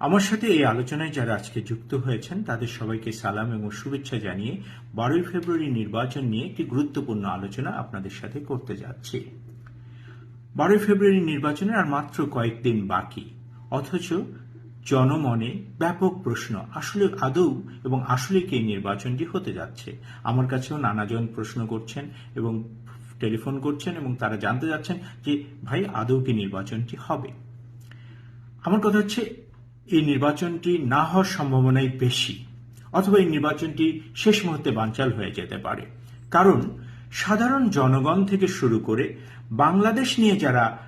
আমার সাথে এই আলোচনায় যারা আজকে যুক্ত হয়েছেন, তাদের সবাইকে সালাম এবং শুভেচ্ছা জানিয়ে বারোই ফেব্রুয়ারি নির্বাচন নিয়ে একটি গুরুত্বপূর্ণ আলোচনা আপনাদের সাথে করতে যাচ্ছি। বারোই ফেব্রুয়ারি নির্বাচনের আর মাত্র কয়েকদিন বাকি। অথচ জনমনে ব্যাপক প্রশ্ন, আসলে আদৌ এবং আসলে কি নির্বাচনটি হতে যাচ্ছে? আমার কাছেও নানাজন প্রশ্ন করছেন এবং টেলিফোন করছেন এবং তারা জানতে যাচ্ছেন যে, ভাই, আদৌ কি নির্বাচনটি হবে? আমার কথা হচ্ছে এই নির্বাচনটি না হওয়ার সম্ভাবনাই বেশি, অথবা এই নির্বাচনটি শেষ মুহূর্তে বানচাল হয়ে যেতে পারে। কারণ, সাধারণ জনগণ থেকে শুরু করে বাংলাদেশ নিয়ে যারা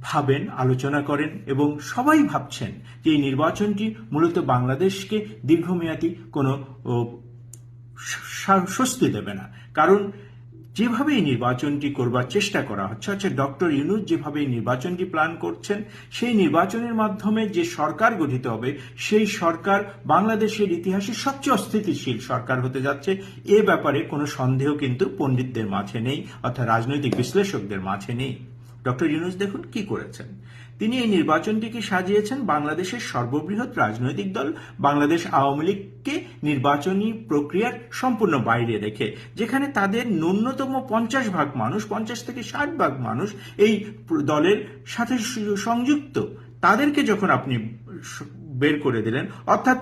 ভাবেন, আলোচনা করেন এবং সবাই ভাবছেন যে এই নির্বাচনটি মূলত বাংলাদেশকে দীর্ঘমেয়াদী কোনো স্বস্তি দেবে না। কারণ যেভাবে এই নির্বাচনটি করবার চেষ্টা করা হচ্ছে হচ্ছে ডক্টর ইউনুস যেভাবে এই নির্বাচনটি প্ল্যান করছেন, সেই নির্বাচনের মাধ্যমে যে সরকার গঠিত হবে, সেই সরকার বাংলাদেশের ইতিহাসে সবচেয়ে অস্থিতিশীল সরকার হতে যাচ্ছে। এ ব্যাপারে কোনো সন্দেহ কিন্তু পণ্ডিতদের মাঝে নেই, অর্থাৎ রাজনৈতিক বিশ্লেষকদের মাঝে নেই। ডক্টর ইউনুস দেখুন কি করেছেন। তিনি এই নির্বাচনটিকে সাজিয়েছেন বাংলাদেশের সর্ববৃহৎ রাজনৈতিক দল, বাংলাদেশ আওয়ামী লীগকে নির্বাচনী প্রক্রিয়ার সম্পূর্ণ বাইরে রেখে, যেখানে তাদের ন্যূনতম পঞ্চাশ ভাগ মানুষ, পঞ্চাশ থেকে ষাট ভাগ মানুষ এই দলের সাথে সংযুক্ত। তাদেরকে যখন আপনি বের করে দিলেন। অর্থাৎ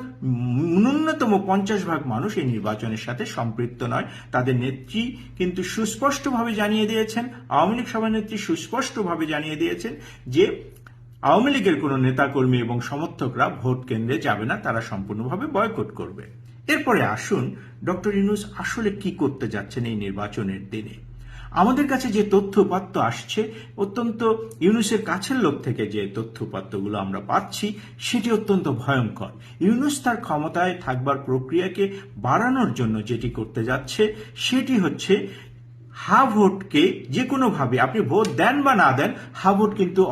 ন্যূনতম পঞ্চাশ ভাগ মানুষ এই নির্বাচনের সাথে সম্পৃক্ত নয়। তাদের নেত্রী কিন্তু সুস্পষ্টভাবে জানিয়ে দিয়েছেন, আওয়ামী লীগ সভানেত্রী সুস্পষ্টভাবে জানিয়ে দিয়েছেন যে আওয়ামী লীগের কোনো নেতাকর্মী এবং সমর্থকরা ভোট কেন্দ্রে যাবে না, তারা সম্পূর্ণভাবে বয়কট করবে। এরপরে আসুন, ডক্টর ইউনুস আসলে কি করতে যাচ্ছেন এই নির্বাচনের দিনে? আমাদের কাছে যে তথ্য তথ্যপাত্য আসছে, অত্যন্ত ইউনুসের কাছের লোক থেকে যে তথ্যপাত্যগুলো আমরা পাচ্ছি, সেটি অত্যন্ত ভয়ঙ্কর। ইউনুস তার ক্ষমতায় থাকবার প্রক্রিয়াকে বাড়ানোর জন্য যেটি করতে যাচ্ছে, সেটি হচ্ছে হা ভোটকে যে কোনোভাবে, আপনি ভোট দেন বা না দেন হা ভোট কিন্তু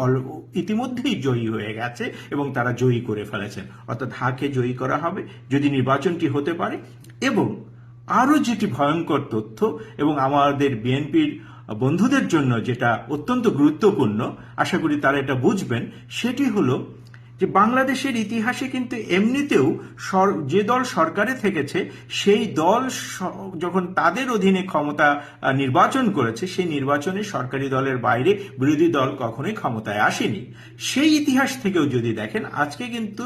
ইতিমধ্যেই জয়ী হয়ে গেছে এবং তারা জয়ী করে ফেলেছেন। অর্থাৎ হাকে জয়ী করা হবে, যদি নির্বাচনটি হতে পারে, এবং আরও যেটি ভয়ঙ্কর তথ্য এবং আমাদের বিএনপির বন্ধুদের জন্য যেটা অত্যন্ত গুরুত্বপূর্ণ, আশা করি তারা এটা বুঝবেন, সেটি হলো যে বাংলাদেশের ইতিহাসে কিন্তু এমনিতেও যে দল সরকারে থেকেছে, সেই দল যখন তাদের অধীনে ক্ষমতা নির্বাচন করেছে, সেই নির্বাচনে সরকারি দলের বাইরে বিরোধী দল কখনোই ক্ষমতায় আসেনি। সেই ইতিহাস থেকেও যদি দেখেন, আজকে কিন্তু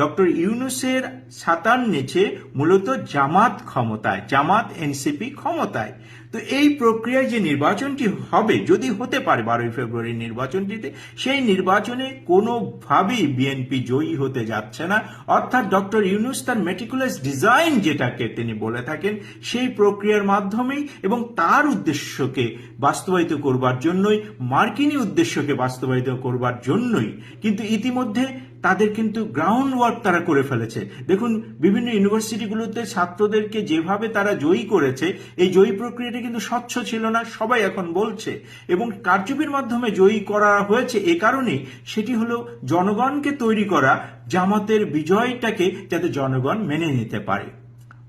ডক্টর ইউনুসের ছাতার নিচে মূলত জামাত ক্ষমতায়, জামাত এনসিপি ক্ষমতায়। তো এই প্রক্রিয়ায় যে নির্বাচনটি হবে, যদি হতে পারে বারোই ফেব্রুয়ারি নির্বাচনটিতে, সেই নির্বাচনে কোনোভাবেই বিএনপি জয়ী হতে যাচ্ছে না। অর্থাৎ ডক্টর ইউনুস তার মেটিকুলাস ডিজাইন যেটাকে তিনি বলে থাকেন, সেই প্রক্রিয়ার মাধ্যমেই এবং তার উদ্দেশ্যকে বাস্তবায়িত করবার জন্যই, মার্কিনী উদ্দেশ্যকে বাস্তবায়িত করবার জন্যই। কিন্তু ইতিমধ্যে তাদের কিন্তু গ্রাউন্ড ওয়ার্ক তারা করে ফেলেছে। দেখুন, বিভিন্ন ইউনিভার্সিটিগুলোতে ছাত্রদেরকে যেভাবে তারা জয়ী করেছে, এই জয়ী প্রক্রিয়াটি কিন্তু স্বচ্ছ ছিল না, সবাই এখন বলছে। এবং কারচুপির মাধ্যমে জয়ী করা হয়েছে এ কারণেই সেটি হলো জনগণকে তৈরি করা জামাতের বিজয়টাকে যাতে জনগণ মেনে নিতে পারে।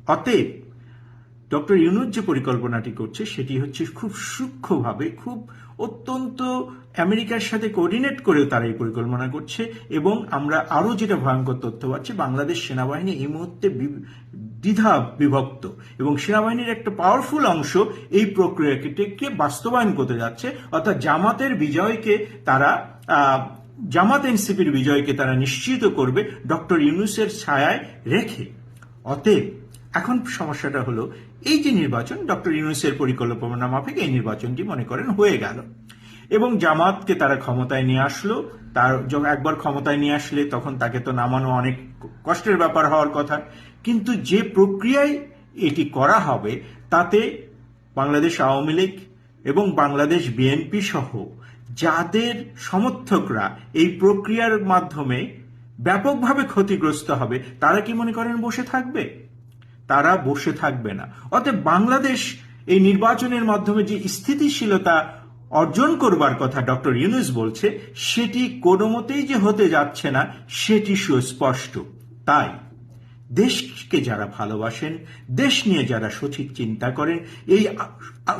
অতএব ডক্টর ইউনুস যে পরিকল্পনাটি করছে, সেটি হচ্ছে খুব সূক্ষ্মভাবে, খুব অত্যন্ত আমেরিকার সাথে কোঅর্ডিনেট করেও তারা এই পরিকল্পনা করছে এবং আমরা আরও যেটা ভয়ঙ্কর তথ্য পাচ্ছি, বাংলাদেশ সেনাবাহিনী এই মুহূর্তে দ্বিধা বিভক্ত এবং সেনাবাহিনীর একটা পাওয়ারফুল অংশ এই প্রক্রিয়াটিকে বাস্তবায়ন করতে যাচ্ছে, অর্থাৎ জামাতের বিজয়কে তারা জামাত এনসিপির বিজয়কে তারা নিশ্চিত করবে ডক্টর ইউনুসের ছায়ায় রেখে। অতএব এখন সমস্যাটা হলো এই যে নির্বাচন, ডক্টর ইউনুসের পরিকল্পনা মাফিক এই নির্বাচনটি মনে করেন হয়ে গেল। এবং জামাতকে তারা ক্ষমতায় নিয়ে আসলো, তার একবার ক্ষমতায় নিয়ে আসলে তখন তাকে তো নামানো অনেক কষ্টের ব্যাপার হওয়ার কথা। কিন্তু যে প্রক্রিয়ায় এটি করা হবে, তাতে বাংলাদেশ আওয়ামী লীগ এবং বাংলাদেশ বিএনপি সহ যাদের সমর্থকরা এই প্রক্রিয়ার মাধ্যমে ব্যাপকভাবে ক্ষতিগ্রস্ত হবে, তারা কি মনে করেন বসে থাকবে? তারা বসে থাকবে না। অতএব বাংলাদেশ এই নির্বাচনের মাধ্যমে যে স্থিতিশীলতা অর্জন করবার কথা ডক্টর ইউনুস বলছে, সেটি কোনো মতেই যে হতে যাচ্ছে না, সেটি সুস্পষ্ট। তাই দেশকে যারা ভালোবাসেন, দেশ নিয়ে যারা সঠিক চিন্তা করেন, এই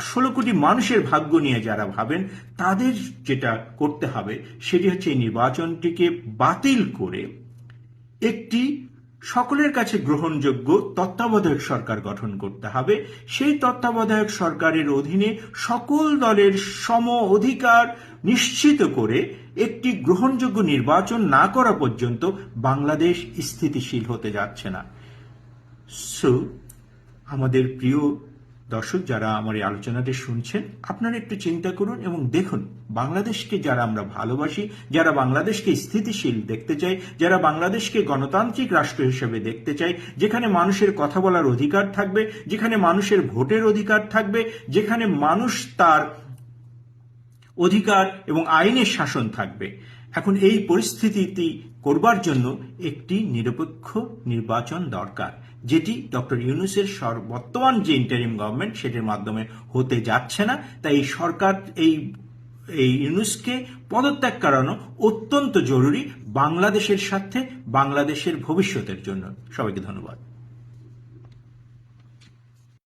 ষোলো কোটি মানুষের ভাগ্য নিয়ে যারা ভাবেন, তাদের যেটা করতে হবে, সেটি হচ্ছে এই নির্বাচনটিকে বাতিল করে একটি সকলের কাছে গ্রহণযোগ্য তত্ত্বাবধায়ক সরকার গঠন করতে হবে। সেই তত্ত্বাবধায়ক সরকারের অধীনে সকল দলের সম অধিকার নিশ্চিত করে একটি গ্রহণযোগ্য নির্বাচন না করা পর্যন্ত বাংলাদেশ স্থিতিশীল হতে যাচ্ছে না। সো আমাদের প্রিয় দর্শক, যারা আমার এই আলোচনাটি শুনছেন, আপনারা একটু চিন্তা করুন এবং দেখুন, বাংলাদেশকে যারা আমরা ভালোবাসি, যারা বাংলাদেশকে স্থিতিশীল দেখতে চাই, যারা বাংলাদেশকে গণতান্ত্রিক রাষ্ট্র হিসেবে দেখতে চাই, যেখানে মানুষের কথা বলার অধিকার থাকবে, যেখানে মানুষের ভোটের অধিকার থাকবে, যেখানে মানুষ তার অধিকার এবং আইনের শাসন থাকবে। এখন এই পরিস্থিতিটি করবার জন্য একটি নিরপেক্ষ নির্বাচন দরকার, যেটি ডক্টর ইউনুসের সর- বর্তমান যে ইন্টারিম গভর্নমেন্ট সেটির মাধ্যমে হতে যাচ্ছে না। তাই এই সরকার, এই এই ইউনুসকে পদত্যাগ করানো অত্যন্ত জরুরি বাংলাদেশের স্বার্থে, বাংলাদেশের ভবিষ্যতের জন্য। সবাইকে ধন্যবাদ।